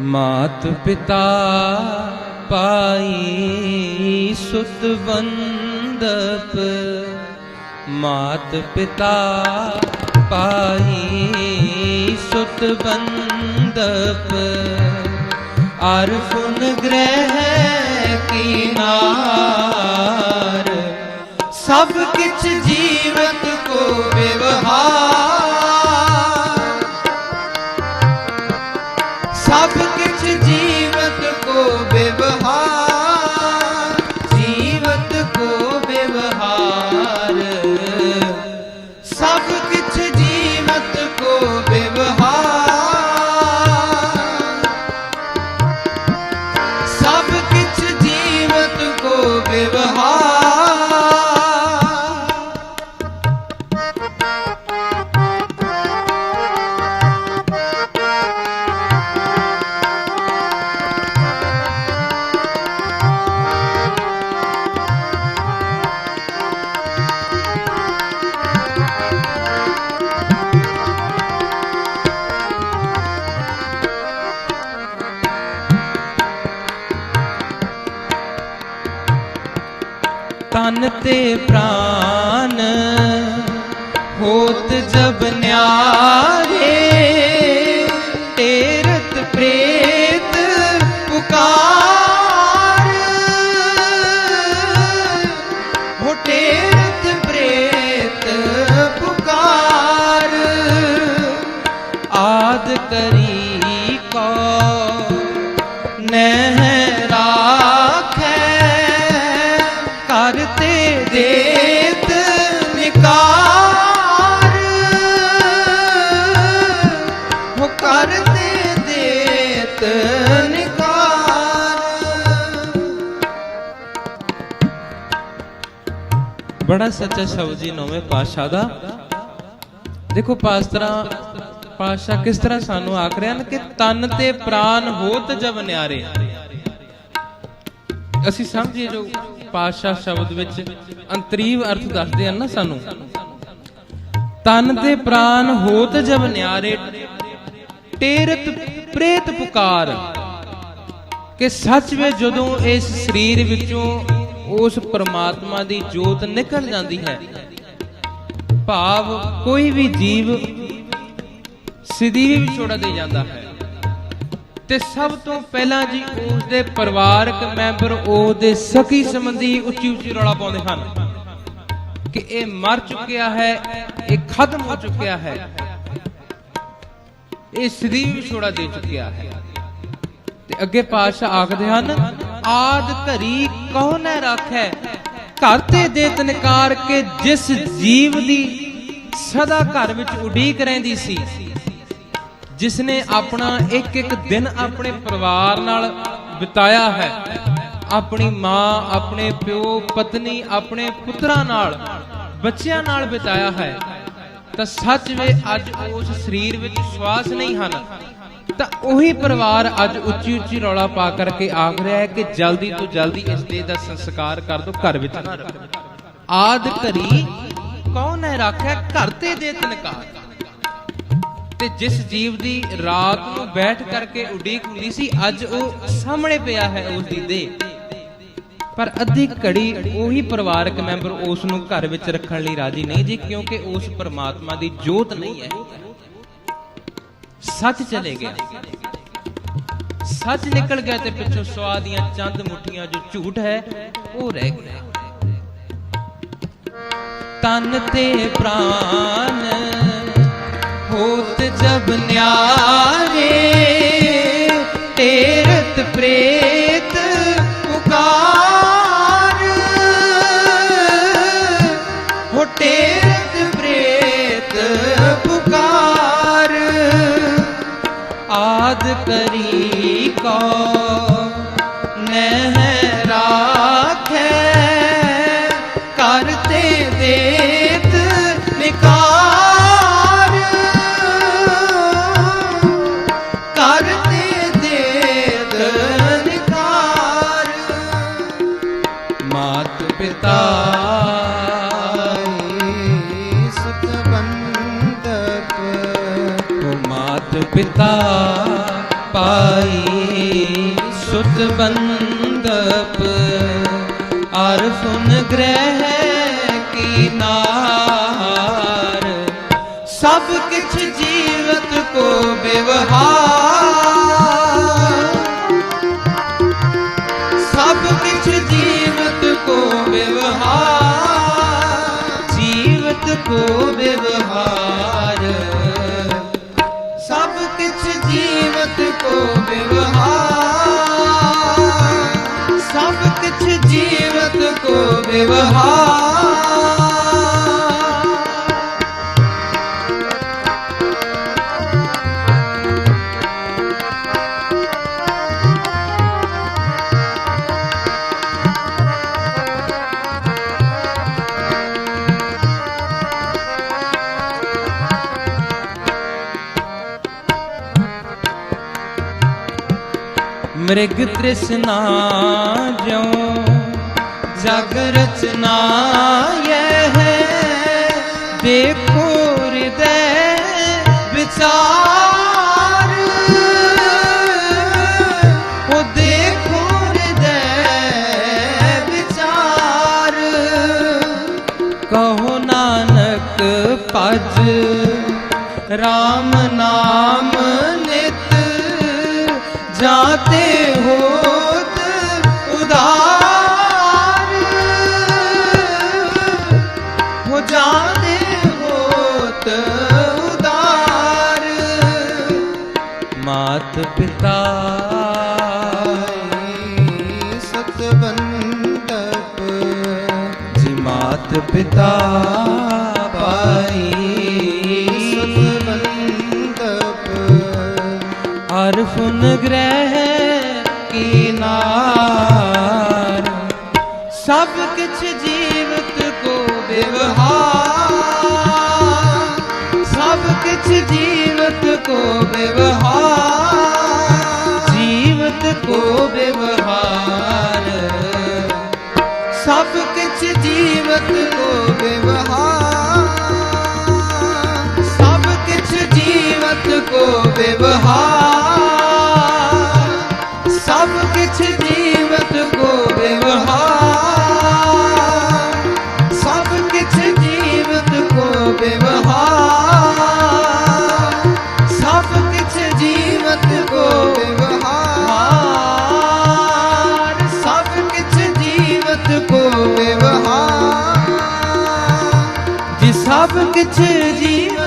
ਮਾਤ ਪਿਤਾ ਪਾਈ ਸੁਤ ਬੰਦਪ ਮਾਤ ਪਿਤਾ ਪਾਈ ਸੁਤ ਬੰਦਪ ਅਰਫੁਨ ਗ੍ਰਹਿ ਕੀਨਾਰ, ਸਭ ਕਿਛ ਜੀਵਤ ਕੋ ਵਿਵਹਾਰ। ਸਭ ਤਨ ਤੇ ਪ੍ਰਾਨ ਹੋਤ ਜਬ ਨਿਆਰੇ। ਦੇਤ ਨਿਕਾਰ ਬੜਾ ਸੱਚਾ ਸ਼ਬਦ ਜੀ, ਨੌਵੇਂ ਪਾਤਸ਼ਾਹ ਦਾ। ਦੇਖੋ ਪਾਸਤਰਾ, ਪਾਤਸ਼ਾਹ ਕਿਸ ਤਰ੍ਹਾਂ ਸਾਨੂੰ ਆਖ ਰਹੇ ਹਨ ਕਿ ਤਨ ਤੇ ਪ੍ਰਾਨ ਹੋਤ ਜਬ ਨਿਆਰੇ। ਅਸੀਂ ਸਮਝੀਏ ਜੋ ਪਾਤਸ਼ਾਹ ਸ਼ਬਦ ਵਿੱਚ ਅੰਤਰੀਵ ਅਰਥ ਦੱਸਦੇ ਹਨ ਨਾ ਸਾਨੂੰ। ਤਨ ਤੇ ਪ੍ਰਾਨ ਹੋਤ ਜਬ ਨਿਆਰੇ ਤੇਰਤ ਪ੍ਰੇਤ ਪੁਕਾਰ। ਕਿ ਸੱਚ ਵਿੱਚ ਜਦੋਂ ਇਸ ਸਰੀਰ ਵਿੱਚੋਂ ਉਸ ਪ੍ਰਮਾਤਮਾ ਦੀ ਜੋਤ ਨਿਕਲ ਜਾਂਦੀ ਹੈ, ਭਾਵ ਕੋਈ ਵੀ ਜੀਵ ਸਿੱਧੀ ਵੀ ਵਿਛੋੜਾ ਦੇ ਜਾਂਦਾ ਹੈ। ਤੇ ਸਭ ਤੋਂ ਪਹਿਲਾਂ ਜੀ ਉਸ ਦੇ ਪਰਿਵਾਰਕ ਮੈਂਬਰ ਉਹਦੇ ਸਕੀ ਸੰਬੰਧੀ ਉੱਚੀ ਉੱਚੀ ਰੌਲਾ ਪਾਉਂਦੇ ਹਨ ਕਿ ਇਹ ਮਰ ਚੁੱਕਿਆ ਹੈ, ਇਹ ਖਤਮ ਹੋ ਚੁੱਕਿਆ ਹੈ। ਇਹ ਸਿੱਧੀ ਵਿਛੋੜਾ ਦੇ ਚੁੱਕਿਆ ਹੈ। ਤੇ ਅੱਗੇ ਪਾਤਸ਼ਾਹ ਆਖਦੇ ਹਨ, ਆਦ ਘਰੀ ਕੌਣ ਨੈ ਰਾਖੈ, ਘਰ ਤੇ ਦੇ ਤਨਕਾਰ ਕੇ ਜਿਸ ਜੀਵ ਦੀ ਸਦਾ ਘਰ ਵਿੱਚ ਉਡੀਕ ਰਹਿੰਦੀ ਸੀ ਜਿਸ ਨੇ ਆਪਣਾ ਇੱਕ ਇੱਕ ਦਿਨ ਆਪਣੇ ਪਰਿਵਾਰ ਨਾਲ ਬਿਤਾਇਆ ਹੈ। ਆਪਣੀ ਮਾਂ, ਆਪਣੇ ਪਿਓ, ਪਤਨੀ, ਆਪਣੇ ਪੁੱਤਰਾਂ ਨਾਲ, ਬੱਚਿਆਂ ਨਾਲ ਬਿਤਾਇਆ ਹੈ। ਤਾਂ ਸੱਚ ਵਿੱਚ ਅੱਜ ਉਸ ਸਰੀਰ ਵਿੱਚ ਸਵਾਸ ਨਹੀਂ ਹਨ। ਤਾਂ ਉਹੀ ਪਰਿਵਾਰ ਅੱਜ ਉੱਚੀ ਉੱਚੀ ਰੌਲਾ ਪਾ ਕਰਕੇ ਆਖ ਰਿਹਾ ਹੈ ਕਿ ਜਲਦੀ ਤੋਂ ਜਲਦੀ ਇਸ ਦੇ ਦਾ ਸੰਸਕਾਰ ਕਰ ਦਿਓ ਘਰ ਵਿੱਚ। ਨਾ ਰੱਖੋ ਆਦ ਘਰੀ ਕੌਣ ਹੈ ਰੱਖਿਆ? ਘਰ ਤੇ ਦੇ ਤਨਕਾਰ ਤੇ ਜਿਸ ਜੀਵ ਦੀ ਰਾਤ ਨੂੰ ਬੈਠ ਕਰਕੇ ਉਡੀਕ ਹੁੰਦੀ ਸੀ, ਅੱਜ ਉਹ ਸਾਹਮਣੇ ਪਿਆ ਹੈ ਉਸ ਦੀ ਦੇਹ। ਪਰ ਅੱਧੀ ਘੜੀ ਉਹੀ ਪਰਿਵਾਰਕ ਮੈਂਬਰ ਉਸ ਨੂੰ ਘਰ ਵਿੱਚ ਰੱਖਣ ਲਈ ਰਾਜੀ ਨਹੀਂ ਜੀ, ਕਿਉਂਕਿ ਉਸ ਪਰਮਾਤਮਾ ਦੀ ਜੋਤ ਨਹੀਂ ਹੈ। ਸੱਚ ਚਲੇ ਗਿਆ। ਸੱਚ ਨਿਕਲ ਗਿਆ ਤੇ ਪਿੱਛੋਂ ਸਵਾ ਦੀਆਂ ਚੰਦ ਮੁੱਠੀਆਂ ਜੋ ਝੂਠ ਹੈ, ਉਹ ਰਹਿ ਗਿਆ ਤਨ ਤੇ ਪ੍ਰਾਨ ਹੋਤ ਜਬ ਨਿਆਰੇ, ਤੇਰਤ ਪ੍ਰੇਤ ਕਰੀ ਕੋ ਨਹਿ ਸੁਤ ਬੰਦਪ ਅਰਫੁਨ ਗ੍ਰਹਿ ਕੀ ਨਾਰ। ਸਭ ਕਿਛ ਜੀਵਤ ਕੋ ਵਿਵਹਾਰ ਵਿਵਹਾਰ ਮ੍ਰਿਗ ਤ੍ਰਿਸ਼ਨਾ ਜਿਉ ਜਗ ਰਚਨਾ ਇਹ ਹੈ। ਦੇਖੋ ਹਿਰਦੈ ਵਿਚਾਰ। ਉਹ ਦੇਖੋ ਹਿਰਦੈ ਵਿਚਾਰ। ਕਹੋ ਨਾਨਕ ਭਜ RAM ਨਾਮ ਨਿਤ। ਜਾਤੇ ਹੋਤ ਪਿਤਾ ਪਾਈ ਸਤਬੰਦਪ ਅਰਫੁਨ ਗ੍ਰਹਿ ਕੀ ਨਾਰ ਸਭ ਕਿਛ ਜੀਵਤ ਕੋ ਵਿਵਹਾਰ। ਸਭ ਕਿਛ ਜੀਵਤ ਕੋ ਵਿਵਹਾਰ। ਜੀਵਤ ਕੋ ਵਿਵਹਾਰ। ਵਿਵਹਾਰ। ਸਭ ਕਿਛ ਜੀਵਤ ਕੋ ਵਿਵਹਾਰ। ਸਭ ਕਿਛ ਜੀਵਤ ਕੋ ਵਿਵਹਾਰ। ਸਭ ਕਿਛ ਜੀਵਤ ਕੋ ਵਿਵਹਾਰ। ਸਭ ਕਿਛ ਜੀਵਤ ਕੋ ਵਿਵਹਾਰ। ਜੀ ਸਭ ਕਿਛ ਜੀਵ